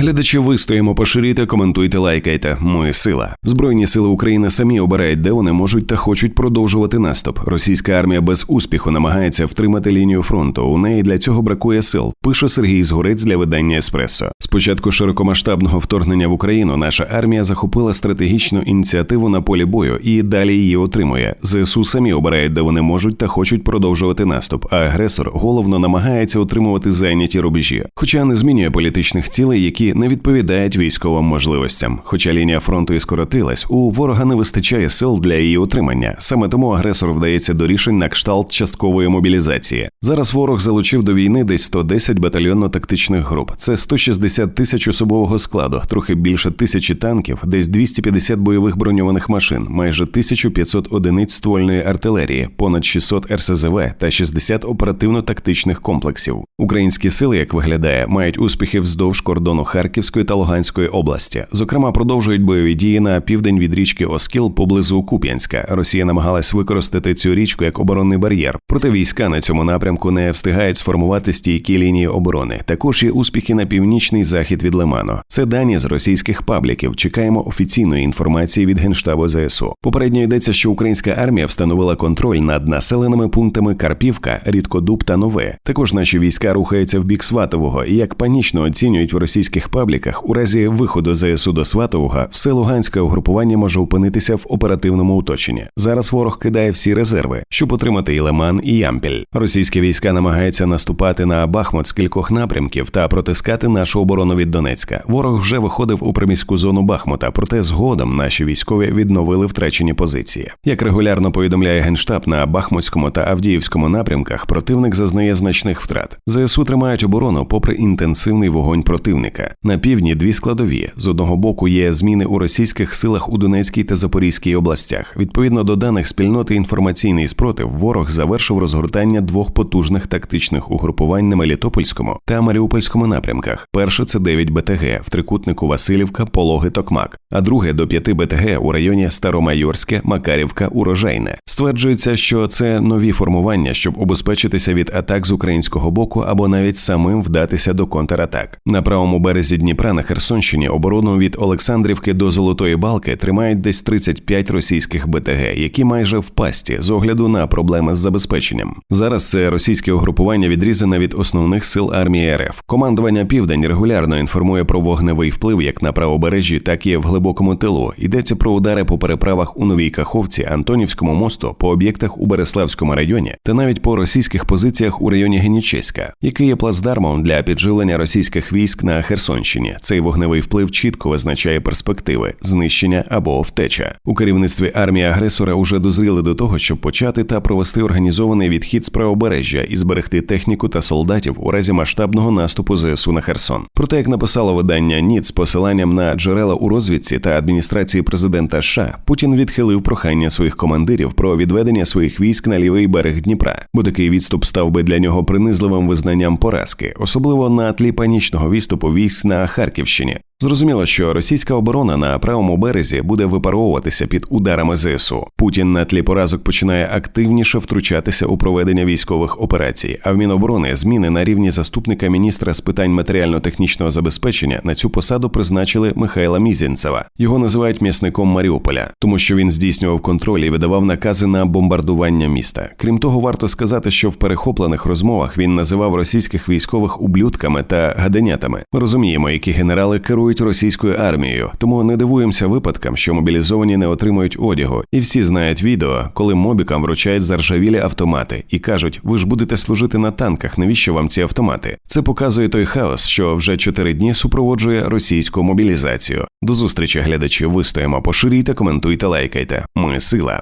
Глядачі вистоїмо, поширюйте, коментуйте, лайкайте. Ми сила. Збройні сили України самі обирають, де вони можуть та хочуть продовжувати наступ. Російська армія без успіху намагається втримати лінію фронту. У неї для цього бракує сил. Пише Сергій Згорець для видання Еспресо. Спочатку широкомасштабного вторгнення в Україну наша армія захопила стратегічну ініціативу на полі бою і далі її отримує. Зсу самі обирають, де вони можуть та хочуть продовжувати наступ. А агресор головно намагається отримувати зайняті рубежі, хоча не змінює політичних цілей, які не відповідають військовим можливостям. Хоча лінія фронту і скоротилась, у ворога не вистачає сил для її утримання. Саме тому агресор вдається до рішень на кшталт часткової мобілізації. Зараз ворог залучив до війни десь 110 батальйонно-тактичних груп. Це 160 тисяч особового складу, трохи більше тисячі танків, десь 250 бойових броньованих машин, майже 1500 одиниць ствольної артилерії, понад 600 РСЗВ та 60 оперативно-тактичних комплексів. Українські сили, як виглядає, мають успіхи вздовж кордону Харківської та Луганської області. Зокрема, продовжують бойові дії на південь від річки Оскіл поблизу Куп'янська. Росія намагалась використати цю річку як оборонний бар'єр. Проте війська на цьому напрямку не встигають сформувати стійкі лінії оборони. Також є успіхи на північний захід від Лиману. Це дані з російських пабліків. Чекаємо офіційної інформації від генштабу ЗСУ. Попередньо йдеться, що українська армія встановила контроль над населеними пунктами Карпівка, Рідкодуб та Нове. Також наші війська рухаються в бік Сватового і як панічно оцінюють в російських пабліках, у разі виходу ЗСУ до Сватового все Луганське угрупування може опинитися в оперативному оточенні. Зараз ворог кидає всі резерви, щоб отримати і Лиман, і Ямпіль. Російські війська намагаються наступати на Бахмут з кількох напрямків та протискати нашу оборону від Донецька. Ворог вже виходив у приміську зону Бахмута, проте згодом наші військові відновили втрачені позиції. Як регулярно повідомляє генштаб на Бахмутському та Авдіївському напрямках, противник зазнає значних втрат. ЗСУ тримають оборону попри інтенсивний вогонь противника. На півдні дві складові. З одного боку є зміни у російських силах у Донецькій та Запорізькій областях. Відповідно до даних спільноти інформаційний спротив, ворог завершив розгортання двох потужних тактичних угрупувань на Мелітопольському та Маріупольському напрямках. Перше це 9 БТГ в трикутнику Васильівка, Пологи, Токмак, а друге до 5 БТГ у районі Старомайорське, Макарівка, Урожайне. Стверджується, що це нові формування, щоб обезпечитися від атак з українського боку або навіть самим вдатися до контратак. На правому березі Дніпра на Херсонщині оборону від Олександрівки до Золотої Балки тримають десь 35 російських БТГ, які майже в пасті з огляду на проблеми з забезпеченням. Зараз це російське угрупування відрізане від основних сил армії РФ. Командування Південь регулярно інформує про вогневий вплив як на правобережжі, так і в глибокому тилу. Йдеться про удари по переправах у Новій Каховці, Антонівському мосту, по об'єктах у Береславському районі та навіть по російських позиціях у районі Генічеська, який є плацдармом для підживлення російських військ на Херсонщині. Цей вогневий вплив чітко визначає перспективи знищення або втеча. У керівництві армії агресора уже дозріли до того, щоб почати та провести організований відхід з правобережжя і зберегти техніку та солдатів у разі масштабного наступу ЗСУ на Херсон. Проте, як написало видання НІЦ з посиланням на джерела у розвідці та адміністрації президента США, Путін відхилив прохання своїх командирів про відведення своїх військ на лівий берег Дніпра, бо такий відступ став би для нього принизливим визнанням поразки, особливо на тлі панічного відступу військ на Харківщині. Зрозуміло, що російська оборона на правому березі буде випаровуватися під ударами ЗСУ. Путін на тлі поразок починає активніше втручатися у проведення військових операцій. А в Міноборони зміни на рівні заступника міністра з питань матеріально-технічного забезпечення на цю посаду призначили Михайла Мізінцева. Його називають м'ясником Маріуполя, тому що він здійснював контроль і видавав накази на бомбардування міста. Крім того, варто сказати, що в перехоплених розмовах він називав російських військових ублюдками та гаденятами. Ми розуміємо, які генерали керують керують російською армією, тому не дивуємося випадкам, що мобілізовані не отримують одягу, і всі знають відео, коли мобікам вручають заржавілі автомати і кажуть: ви ж будете служити на танках, навіщо вам ці автомати? Це показує той хаос, що вже чотири дні супроводжує російську мобілізацію. До зустрічі, глядачі, вистоїмо, поширюйте, коментуйте, лайкайте. Ми сила.